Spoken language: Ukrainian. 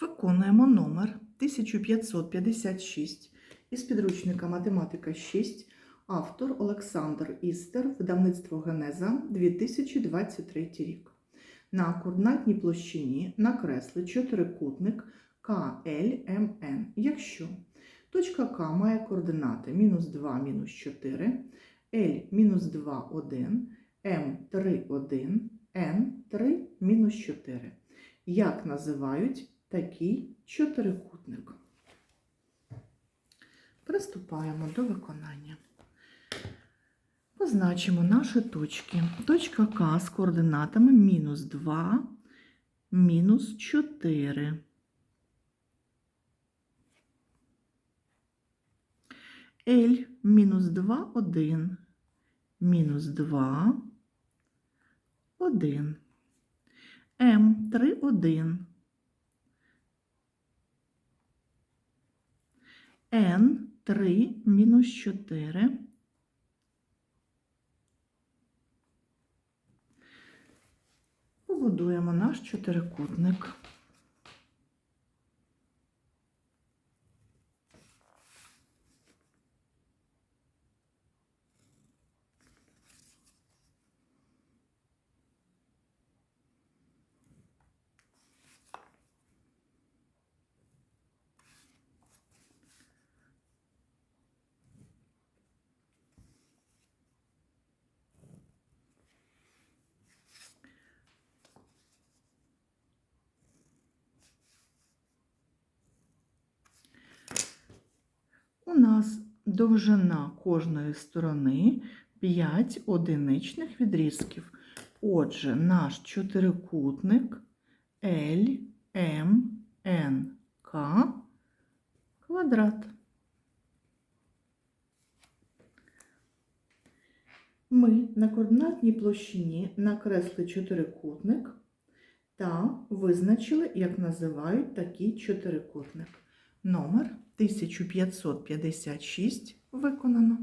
Виконуємо номер 1556 із підручника Математика 6, автор Олександр Істер, видавництво Генеза 2023 рік. На координатній площині накресли чотирикутник КЛМН, якщо точка К має координати мінус 2, мінус 4, L мінус 2, 1, М 3, 1, N 3, мінус 4. Як називають такий чотирикутник? Приступаємо до виконання. Позначимо наші точки. Точка К з координатами мінус 2, мінус 4. L мінус 2, 1, мінус 2, 1. М 3, 1. Н 3 мінус 4. Побудуємо наш чотирикутник. У нас довжина кожної сторони 5 одиничних відрізків. Отже, наш чотирикутник L, M, N, K квадрат. Ми на координатній площині накресли чотирикутник та визначили, як називають такий чотирикутник. Номер 1556 виконано.